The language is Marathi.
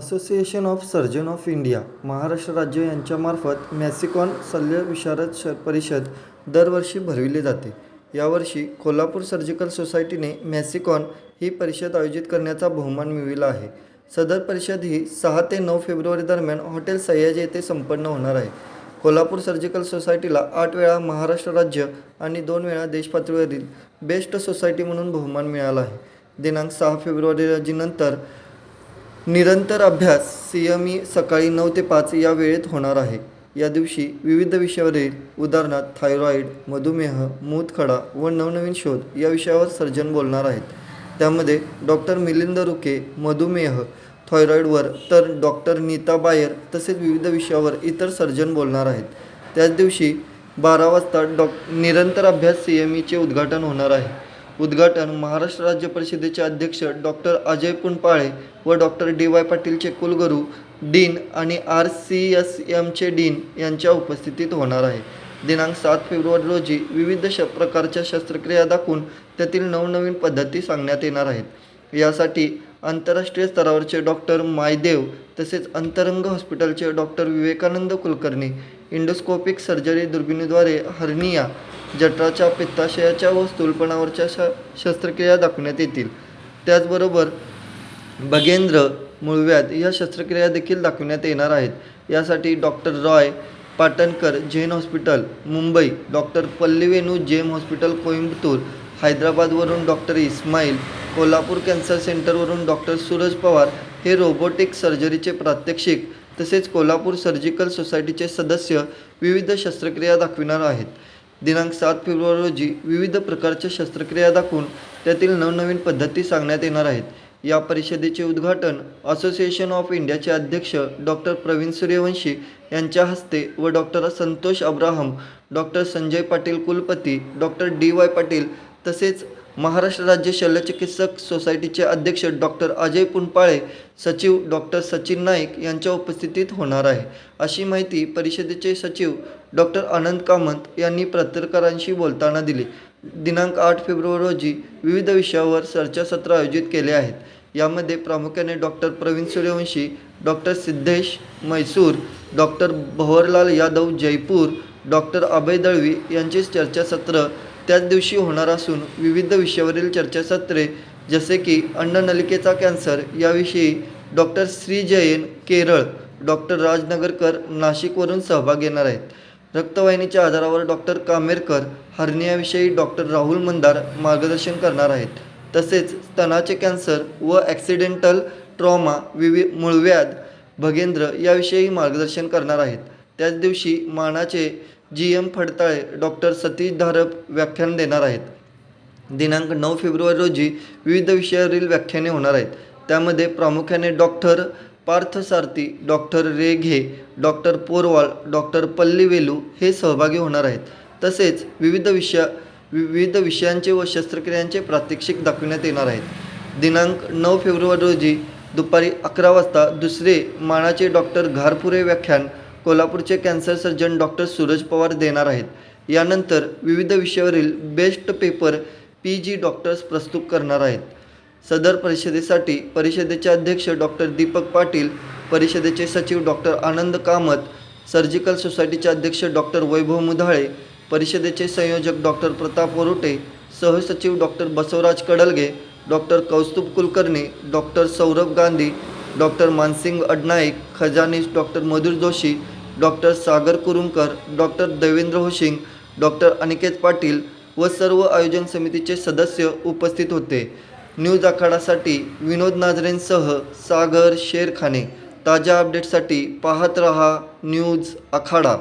Association of surgeon of India Maharashtra राज्य यांच्यामार्फत मॅसिकॉन शल्यविशारद श परिषद दरवर्षी भरविली जाते. यावर्षी कोल्हापूर सर्जिकल सोसायटीने मॅसिकॉन ही परिषद आयोजित करण्याचा बहुमान मिळविला आहे. सदर परिषद ही सहा ते नऊ फेब्रुवारी दरम्यान हॉटेल सह्याजी येथे संपन्न होणार आहे. कोल्हापूर सर्जिकल सोसायटीला आठ वेळा महाराष्ट्र राज्य आणि दोन वेळा देशपातळीवरील बेस्ट सोसायटी म्हणून बहुमान मिळाला आहे. दिनांक सहा फेब्रुवारी रोजीनंतर निरंतर अभ्यास सी एम ई सकाळी नऊ ते पाच या वेळेत होणार आहे. या दिवशी विविध विषयावरील उदाहरणार्थ थायरॉईड मधुमेह मूतखडा व नवनवीन शोध या विषयावर सर्जन बोलणार आहेत. त्यामध्ये डॉक्टर मिलिंद रुके मधुमेह थायरॉईडवर तर डॉक्टर नीता बायर तसेच विविध विषयावर इतर सर्जन बोलणार आहेत. त्याच दिवशी बारा वाजता डॉक निरंतर अभ्यास सी एम ईचे उद्घाटन होणार आहे. उद्घाटन महाराष्ट्र राज्य परिषदेचे अध्यक्ष डॉक्टर अजय पुनपाळे व डॉक्टर डी वाय पाटीलचे कुलगुरू डीन आणि आर सी एस एमचे डीन यांच्या उपस्थितीत होणार आहे. दिनांक सात फेब्रुवारी रोजी विविध श प्रकारच्या शस्त्रक्रिया दाखवून त्यातील नवनवीन पद्धती सांगण्यात येणार आहेत. यासाठी आंतरराष्ट्रीय स्तरावरचे डॉक्टर मायदेव तसेच अंतरंग हॉस्पिटलचे doctor Vivekananda Kulkarni endoscopic surgery दुर्बिणीद्वारे hernia जठराच्या पित्ताशयाच्या व स्थूलपणावरच्या श शस्त्रक्रिया दाखवण्यात येतील. त्याचबरोबर भगेंद्र मुळव्यात या शस्त्रक्रिया देखील दाखवण्यात येणार आहेत. यासाठी doctor Roy Patankar Jain hospital Mumbai doctor Pallivenu GEM hospital Coimbatore हैदराबादवरून doctor Ismail Kolhapur cancer सेंटरवरून डॉक्टर सूरज पवार हे रोबोटिक सर्जरीचे प्रात्यक्षिक तसेच कोल्हापूर सर्जिकल सोसायटीचे सदस्य विविध शस्त्रक्रिया दाखविणार आहेत. दिनांक सात फेब्रुवारी रोजी विविध प्रकारच्या शस्त्रक्रिया दाखवून त्यातील नवनवीन पद्धती सांगण्यात येणार आहेत. या परिषदेचे उद्घाटन असोसिएशन ऑफ इंडियाचे अध्यक्ष डॉक्टर प्रवीण सूर्यवंशी यांच्या हस्ते व डॉक्टर संतोष अब्राहम डॉक्टर संजय पाटील कुलपती डॉक्टर डी वाय पाटील तसेच महाराष्ट्र राज्य शल्यचिकित्सक सोसायटीचे अध्यक्ष डॉक्टर अजय पुनपाळे सचिव डॉक्टर सचिन नाईक यांच्या उपस्थितीत होणार आहे. अशी माहिती परिषदेचे सचिव डॉक्टर आनंद कामत यांनी पत्रकारांशी बोलताना दिली. दिनांक आठ फेब्रुवारी रोजी विविध विषयावर चर्चासत्र आयोजित केले आहेत. यामध्ये प्रामुख्याने doctor Praveen Suryavanshi doctor Siddhesh Mysore doctor Bhavarlal Yadav Jaipur doctor Abhay Dalvi यांचे चर्चासत्र त्याच दिवशी होणार असून विविध विषयावरील चर्चासत्रे जसे की अन्ननलिकेचा कॅन्सर याविषयी डॉक्टर श्री जैन केरळ डॉक्टर राजनगरकर नाशिकवरून सहभाग घेणार आहेत. रक्तवाहिनीच्या आधारावर डॉक्टर कामेरकर हर्नियाविषयी डॉक्टर राहुल मंदार मार्गदर्शन करणार आहेत. तसेच स्तनाचे कॅन्सर व ॲक्सिडेंटल ट्रॉमा विवि मूळव्याध भगेंद्र याविषयी मार्गदर्शन करणार आहेत. त्याच दिवशी मानाचे G M Phadtale doctor Satish Dharap व्याख्यान देणार आहेत. दिनांक नऊ फेब्रुवारी रोजी विविध विषयावरील व्याख्याने होणार आहेत. त्यामध्ये प्रामुख्याने doctor Parthasarathy doctor Reghe doctor Porwal doctor Pallivelu हे सहभागी होणार आहेत. तसेच विविध विषया विविध विषयांचे व शस्त्रक्रियांचे प्रात्यक्षिक दाखविण्यात येणार आहेत. दिनांक नऊ फेब्रुवारी रोजी दुपारी अकरा वाजता दुसरे मानाचे डॉक्टर घारपुरे व्याख्यान कोल्हापूरचे cancer surgeon doctor Suraj Pawar देणार आहेत. यानंतर विविध विषयावरील best paper P G doctors प्रस्तुत करणार आहेत. सदर परिषदेसाठी परिषदेचे अध्यक्ष डॉक्टर दीपक पाटील परिषदेचे सचिव डॉक्टर आनंद कामत सर्जिकल सोसायटीचे अध्यक्ष डॉक्टर वैभव मुधाळे परिषदेचे संयोजक डॉक्टर प्रताप वरुटे सहसचिव doctor Basavaraj Kadalge doctor Kaustubh Kulkarni doctor Saurabh Gandhi doctor Mansingh Adnaik खजानीस doctor Madhur Joshi doctor Sagar Kurumkar doctor Devendra Hoshing doctor Aniket Patil व सर्व आयोजन समितीचे सदस्य उपस्थित होते. न्यूज आखाडासाठी विनोद नाजरेंसह सागर शेरखाने. ताज्या अपडेटसाठी पाहत रहा न्यूज आखाडा.